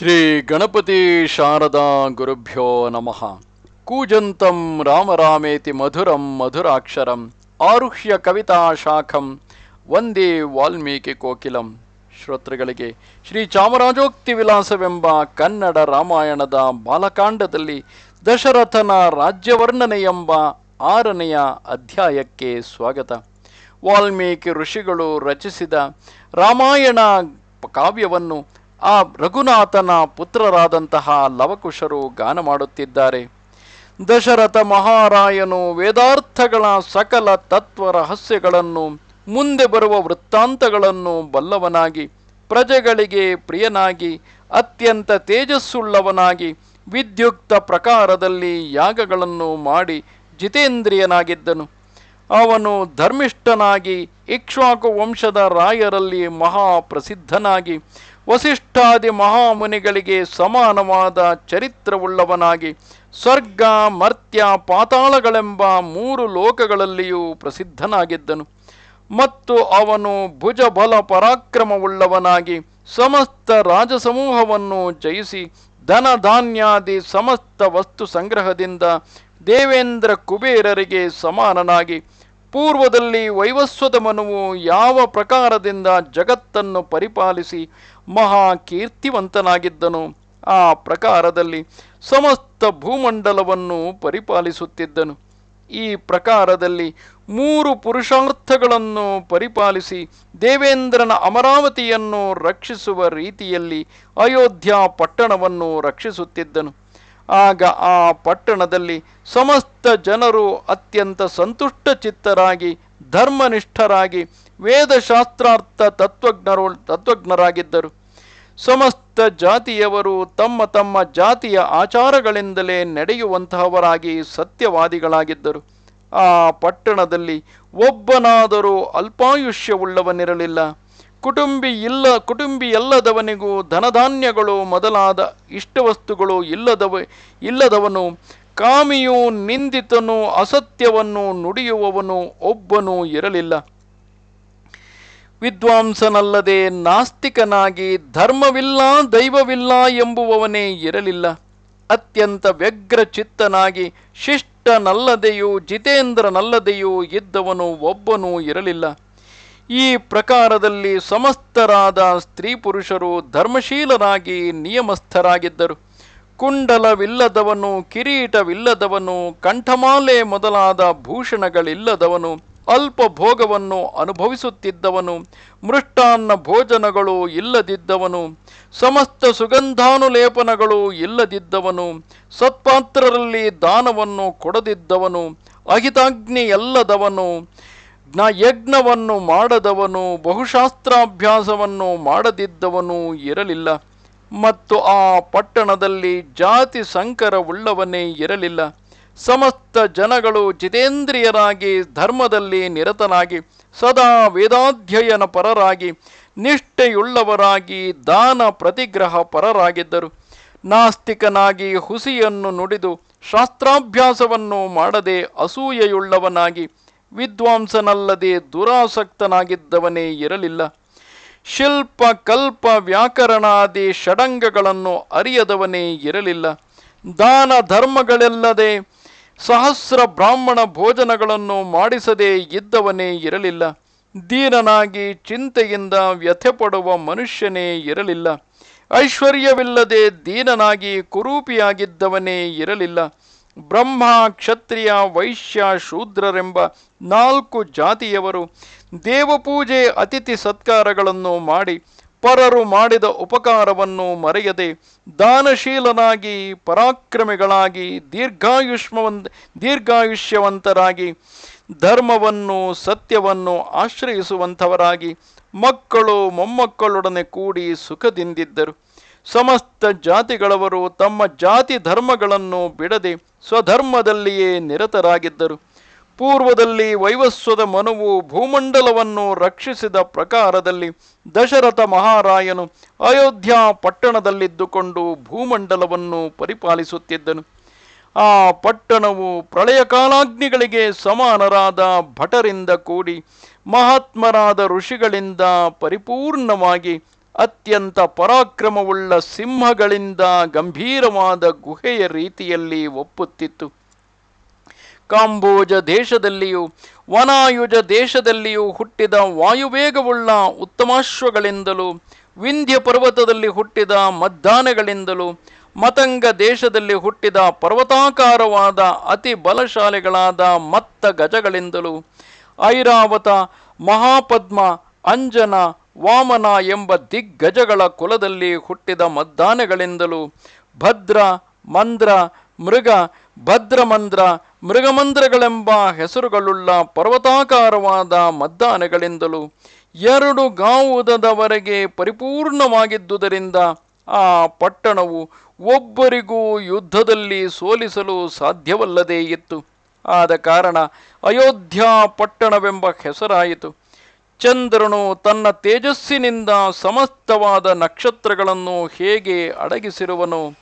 ಶ್ರೀ ಗಣಪತಿ ಶಾರದಾ ಗುರುಭ್ಯೋ ನಮಃ. ಕೂಜಂತಂ ರಾಮರಾಮೇತಿ ಮಧುರಂ ಮಧುರಾಕ್ಷರಂ ಆರುಹ್ಯ ಕವಿತಾ ಶಾಖಂ ವಂದೇ ವಾಲ್ಮೀಕಿ ಕೋಕಿಲಂ. ಶ್ರೋತೃಗಳಿಗೆ ಶ್ರೀ ಚಾಮರಾಜೋಕ್ತಿ ವಿಲಾಸವೆಂಬ ಕನ್ನಡ ರಾಮಾಯಣದ ಬಾಲಕಾಂಡದಲ್ಲಿ ದಶರಥನ ರಾಜ್ಯವರ್ಣನೆ ಎಂಬ ಆರನೆಯ ಅಧ್ಯಾಯಕ್ಕೆ ಸ್ವಾಗತ. ವಾಲ್ಮೀಕಿ ಋಷಿಗಳು ರಚಿಸಿದ ರಾಮಾಯಣ ಕಾವ್ಯವನ್ನು ಆ ರಘುನಾಥನ ಪುತ್ರರಾದಂತಹ ಲವಕುಶರು ಗಾನ ಮಾಡುತ್ತಿದ್ದಾರೆ. ದಶರಥ ಮಹಾರಾಯನು ವೇದಾರ್ಥಗಳ ಸಕಲ ತತ್ವ ರಹಸ್ಯಗಳನ್ನು, ಮುಂದೆ ಬರುವ ವೃತ್ತಾಂತಗಳನ್ನು ಬಲ್ಲವನಾಗಿ, ಪ್ರಜೆಗಳಿಗೆ ಪ್ರಿಯನಾಗಿ, ಅತ್ಯಂತ ತೇಜಸ್ಸುಳ್ಳವನಾಗಿ, ವಿದ್ಯುಕ್ತ ಪ್ರಕಾರದಲ್ಲಿ ಯಾಗಗಳನ್ನು ಮಾಡಿ ಜಿತೇಂದ್ರಿಯನಾಗಿದ್ದನು. ಅವನು ಧರ್ಮಿಷ್ಠನಾಗಿ, ಇಕ್ಷ್ವಾಕು ವಂಶದ ರಾಯರಲ್ಲಿ ಮಹಾಪ್ರಸಿದ್ಧನಾಗಿ ವಸಿಷ್ಠಾದಿ ಮಹಾಮುನಿಗಳಿಗೆ ಸಮಾನವಾದ ಚರಿತ್ರವುಳ್ಳವನಾಗಿ ಸ್ವರ್ಗ, ಮರ್ತ್ಯ, ಪಾತಾಳಗಳೆಂಬ ಮೂರು ಲೋಕಗಳಲ್ಲಿಯೂ ಪ್ರಸಿದ್ಧನಾಗಿದ್ದನು. ಮತ್ತು ಅವನು ಭುಜಬಲ ಪರಾಕ್ರಮವುಳ್ಳವನಾಗಿ ಸಮಸ್ತ ರಾಜಸಮೂಹವನ್ನು ಜಯಿಸಿ ಧನ ಧಾನ್ಯಾದಿ ಸಮಸ್ತ ವಸ್ತು ಸಂಗ್ರಹದಿಂದ ದೇವೇಂದ್ರ ಕುಬೇರರಿಗೆ ಸಮಾನನಾಗಿ ಪೂರ್ವದಲ್ಲಿ ವೈವಸ್ವದ ಮನುವು ಯಾವ ಪ್ರಕಾರದಿಂದ ಜಗತ್ತನ್ನು ಪರಿಪಾಲಿಸಿ ಮಹಾ ಕೀರ್ತಿವಂತನಾಗಿದ್ದನು, ಆ ಪ್ರಕಾರದಲ್ಲಿ ಸಮಸ್ತ ಭೂಮಂಡಲವನ್ನು ಪರಿಪಾಲಿಸುತ್ತಿದ್ದನು. ಈ ಪ್ರಕಾರದಲ್ಲಿ ಮೂರು ಪುರುಷಾರ್ಥಗಳನ್ನು ಪರಿಪಾಲಿಸಿ ದೇವೇಂದ್ರನ ಅಮರಾವತಿಯನ್ನು ರಕ್ಷಿಸುವ ರೀತಿಯಲ್ಲಿ ಅಯೋಧ್ಯ ಪಟ್ಟಣವನ್ನು ರಕ್ಷಿಸುತ್ತಿದ್ದನು. ಆಗ ಆ ಪಟ್ಟಣದಲ್ಲಿ ಸಮಸ್ತ ಜನರು ಅತ್ಯಂತ ಸಂತುಷ್ಟ ಚಿತ್ತರಾಗಿ, ಧರ್ಮನಿಷ್ಠರಾಗಿ, ವೇದಶಾಸ್ತ್ರಾರ್ಥ ತತ್ವಜ್ಞರು, ತತ್ವಜ್ಞರಾಗಿದ್ದರು. ಸಮಸ್ತ ಜಾತಿಯವರು ತಮ್ಮ ತಮ್ಮ ಜಾತಿಯ ಆಚಾರಗಳಿಂದಲೇ ನಡೆಯುವಂತಹವರಾಗಿ ಸತ್ಯವಾದಿಗಳಾಗಿದ್ದರು. ಆ ಪಟ್ಟಣದಲ್ಲಿ ಒಬ್ಬನಾದರೂ ಅಲ್ಪಾಯುಷ್ಯವುಳ್ಳವನಿರಲಿಲ್ಲ. ಕುಟುಂಬಿ ಇಲ್ಲ, ಕುಟುಂಬಿ ಎಲ್ಲದವನಿಗೂ ಧನಧಾನ್ಯಗಳು ಮೊದಲಾದ ಇಷ್ಟವಸ್ತುಗಳು ಇಲ್ಲದವ, ಇಲ್ಲದವನು ಕಾಮಿಯು ನಿಂದಿತನು, ಅಸತ್ಯವನ್ನು ನುಡಿಯುವವನು ಒಬ್ಬನೂ ಇರಲಿಲ್ಲ. ವಿದ್ವಾಂಸನಲ್ಲದೆ ನಾಸ್ತಿಕನಾಗಿ ಧರ್ಮವಿಲ್ಲ, ದೈವವಿಲ್ಲ ಎಂಬುವವನೇ ಇರಲಿಲ್ಲ. ಅತ್ಯಂತ ವ್ಯಗ್ರ ಚಿತ್ತನಾಗಿ ಶಿಷ್ಟನಲ್ಲದೆಯೂ, ಜಿತೇಂದ್ರನಲ್ಲದೆಯೂ ಇದ್ದವನು ಒಬ್ಬನೂ ಇರಲಿಲ್ಲ. ಈ ಪ್ರಕಾರದಲ್ಲಿ ಸಮಸ್ತರಾದ ಸ್ತ್ರೀ ಪುರುಷರು ಧರ್ಮಶೀಲರಾಗಿ ನಿಯಮಸ್ಥರಾಗಿದ್ದರು. ಕುಂಡಲವಿಲ್ಲದವನು, ಕಿರೀಟವಿಲ್ಲದವನು, ಕಂಠಮಾಲೆ ಮೊದಲಾದ ಭೂಷಣಗಳಿಲ್ಲದವನು ಅಲ್ಪ ಭೋಗವನ್ನು ಅನುಭವಿಸುತ್ತಿದ್ದವನು, ಮೃಷ್ಟಾನ್ನ ಭೋಜನಗಳು ಇಲ್ಲದಿದ್ದವನು, ಸಮಸ್ತ ಸುಗಂಧಾನುಲೇಪನಗಳು ಇಲ್ಲದಿದ್ದವನು, ಸತ್ಪಾತ್ರರಲ್ಲಿ ದಾನವನ್ನು ಕೊಡದಿದ್ದವನು ಅಹಿತಾಗ್ನಿ ಎಲ್ಲದವನು ಜ್ಞ ಯಜ್ಞವನ್ನು ಮಾಡದವನು, ಬಹುಶಾಸ್ತ್ರಾಭ್ಯಾಸವನ್ನು ಮಾಡದಿದ್ದವನು ಇರಲಿಲ್ಲ. ಮತ್ತು ಆ ಪಟ್ಟಣದಲ್ಲಿ ಜಾತಿ ಸಂಕರವುಳ್ಳವನೇ ಇರಲಿಲ್ಲ. ಸಮಸ್ತ ಜನಗಳು ಜಿತೇಂದ್ರಿಯರಾಗಿ, ಧರ್ಮದಲ್ಲಿ ನಿರತನಾಗಿ, ಸದಾ ವೇದಾಧ್ಯಯನ ಪರರಾಗಿ, ನಿಷ್ಠೆಯುಳ್ಳವರಾಗಿ, ದಾನ ಪ್ರತಿಗ್ರಹ ಪರರಾಗಿದ್ದರು. ನಾಸ್ತಿಕನಾಗಿ ಹುಸಿಯನ್ನು ನುಡಿದು, ಶಾಸ್ತ್ರಾಭ್ಯಾಸವನ್ನು ಮಾಡದೆ ಅಸೂಯೆಯುಳ್ಳವನಾಗಿ ವಿದ್ವಾಂಸನಲ್ಲದೆ ದುರಾಸಕ್ತನಾಗಿದ್ದವನೇ ಇರಲಿಲ್ಲ. ಶಿಲ್ಪ, ಕಲ್ಪ, ವ್ಯಾಕರಣಾದಿ ಷಡಂಗಗಳನ್ನು ಅರಿಯದವನೇ ಇರಲಿಲ್ಲ. ದಾನ ಧರ್ಮಗಳೆಲ್ಲದೆ ಸಹಸ್ರ ಬ್ರಾಹ್ಮಣ ಭೋಜನಗಳನ್ನು ಮಾಡಿಸದೇ ಇದ್ದವನೇ ಇರಲಿಲ್ಲ. ದೀನನಾಗಿ ಚಿಂತೆಯಿಂದ ವ್ಯಥೆಪಡುವ ಮನುಷ್ಯನೇ ಇರಲಿಲ್ಲ. ಐಶ್ವರ್ಯವಿಲ್ಲದೆ ದೀನನಾಗಿ ಕುರೂಪಿಯಾಗಿದ್ದವನೇ ಇರಲಿಲ್ಲ. ಬ್ರಹ್ಮ, ಕ್ಷತ್ರಿಯ, ವೈಶ್ಯ, ಶೂದ್ರರೆಂಬ ನಾಲ್ಕು ಜಾತಿಯವರು ದೇವಪೂಜೆ ಅತಿಥಿ ಸತ್ಕಾರಗಳನ್ನು ಮಾಡಿ ಪರರು ಮಾಡಿದ ಉಪಕಾರವನ್ನು ಮರೆಯದೆ ದಾನಶೀಲನಾಗಿ, ಪರಾಕ್ರಮಿಗಳಾಗಿ ದೀರ್ಘಾಯುಷ್ಮವಂತ ದೀರ್ಘಾಯುಷ್ಯವಂತರಾಗಿ, ಧರ್ಮವನ್ನು, ಸತ್ಯವನ್ನು ಆಶ್ರಯಿಸುವಂಥವರಾಗಿ ಮಕ್ಕಳು ಮೊಮ್ಮಕ್ಕಳೊಡನೆ ಕೂಡಿ ಸುಖದಿಂದಿದ್ದರು. ಸಮಸ್ತ ಜಾತಿಗಳವರು ತಮ್ಮ ಜಾತಿ ಧರ್ಮಗಳನ್ನು ಬಿಡದೆ ಸ್ವಧರ್ಮದಲ್ಲಿಯೇ ನಿರತರಾಗಿದ್ದರು. ಪೂರ್ವದಲ್ಲಿ ವೈವಸ್ವದ ಮನುವು ಭೂಮಂಡಲವನ್ನು ರಕ್ಷಿಸಿದ ಪ್ರಕಾರದಲ್ಲಿ ದಶರಥ ಮಹಾರಾಯನು ಅಯೋಧ್ಯ ಪಟ್ಟಣದಲ್ಲಿದ್ದುಕೊಂಡು ಭೂಮಂಡಲವನ್ನು ಪರಿಪಾಲಿಸುತ್ತಿದ್ದನು. ಆ ಪಟ್ಟಣವು ಪ್ರಳಯ ಕಾಲಾಗ್ನಿಗಳಿಗೆ ಸಮಾನರಾದ ಭಟರಿಂದ ಕೂಡಿ ಮಹಾತ್ಮರಾದ ಋಷಿಗಳಿಂದ ಪರಿಪೂರ್ಣವಾಗಿ ಅತ್ಯಂತ ಪರಾಕ್ರಮವುಳ್ಳ ಸಿಂಹಗಳಿಂದ ಗಂಭೀರವಾದ ಗುಹೆಯ ರೀತಿಯಲ್ಲಿ ಒಪ್ಪುತ್ತಿತ್ತು. ಕಾಂಬೋಜ ದೇಶದಲ್ಲಿಯೂ, ವನಾಯುಜ ದೇಶದಲ್ಲಿಯೂ ಹುಟ್ಟಿದ ವಾಯುವೇಗವುಳ್ಳ ಉತ್ತಮಾಶ್ವಗಳಿಂದಲೂ, ವಿಂಧ್ಯ ಪರ್ವತದಲ್ಲಿ ಹುಟ್ಟಿದ ಮದ್ದಾನೆಗಳಿಂದಲೂ ಮತಂಗ ದೇಶದಲ್ಲಿ ಹುಟ್ಟಿದ ಪರ್ವತಾಕಾರವಾದ ಅತಿ ಬಲಶಾಲಿಗಳಾದ ಮತ್ತ ಗಜಗಳಿಂದಲೂ, ಐರಾವತ, ಮಹಾಪದ್ಮ, ಅಂಜನ ವಾಮನ ಎಂಬ ದಿಗ್ಗಜಗಳ ಕುಲದಲ್ಲಿ ಹುಟ್ಟಿದ ಮದ್ದಾನೆಗಳಿಂದಲೂ ಭದ್ರ, ಮಂದ್ರ, ಮೃಗ, ಭದ್ರಮಂದ್ರ, ಮೃಗಮಂದ್ರಗಳೆಂಬ ಹೆಸರುಗಳುಳ್ಳ ಪರ್ವತಾಕಾರವಾದ ಮದ್ದಾನೆಗಳಿಂದಲೂ ಎರಡು ಗಾವುದದವರೆಗೆ ಪರಿಪೂರ್ಣವಾಗಿದ್ದುದರಿಂದ ಆ ಪಟ್ಟಣವು ಒಬ್ಬರಿಗೂ ಯುದ್ಧದಲ್ಲಿ ಸೋಲಿಸಲು ಸಾಧ್ಯವಲ್ಲದೇ ಇತ್ತು. ಆದ ಕಾರಣ ಅಯೋಧ್ಯ ಪಟ್ಟಣವೆಂಬ ಹೆಸರಾಯಿತು. ಚಂದ್ರನು ತನ್ನ ತೇಜಸ್ಸಿನಿಂದ ಸಮಸ್ತವಾದ ನಕ್ಷತ್ರಗಳನ್ನು ಹೇಗೆ ಅಡಗಿಸಿರುವನು?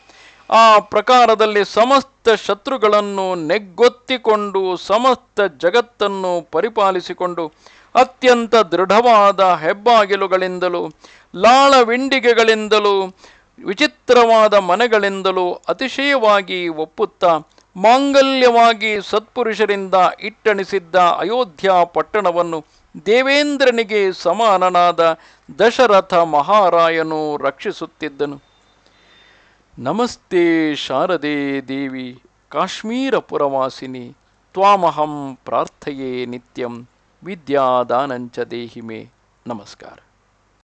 ಆ ಪ್ರಕಾರದಲ್ಲಿ ಸಮಸ್ತ ಶತ್ರುಗಳನ್ನು ನೆಗ್ಗೊತ್ತಿಕೊಂಡು ಸಮಸ್ತ ಜಗತ್ತನ್ನು ಪರಿಪಾಲಿಸಿಕೊಂಡು ಅತ್ಯಂತ ದೃಢವಾದ ಹೆಬ್ಬಾಗಿಲುಗಳಿಂದಲೂ, ಲಾಳವಿಂಡಿಗೆಗಳಿಂದಲೂ, ವಿಚಿತ್ರವಾದ ಮನೆಗಳಿಂದಲೂ ಅತಿಶಯವಾಗಿ ಒಪ್ಪುತ್ತಾ, ಮಾಂಗಲ್ಯವಾಗಿ ಸತ್ಪುರುಷರಿಂದ ಇಟ್ಟಣಿಸಿದ್ದ ಅಯೋಧ್ಯ ಪಟ್ಟಣವನ್ನು ದೇವೇಂದ್ರನಿಗೆ ಸಮಾನನಾದ ದಶರಥ ಮಹಾರಾಯನು ರಕ್ಷಿಸುತ್ತಿದ್ದನು. ನಮಸ್ತೆ ಶಾರದೆ ದೇವಿ, ಕಾಶ್ಮೀರಪುರವಾಸಿನಿ, ತ್ವಾಮಹಂ ಪ್ರಾರ್ಥಯೇ ನಿತ್ಯಂ, ವಿದ್ಯಾದಾನಂಚ ದೇಹಿಮೆ. ನಮಸ್ಕಾರ.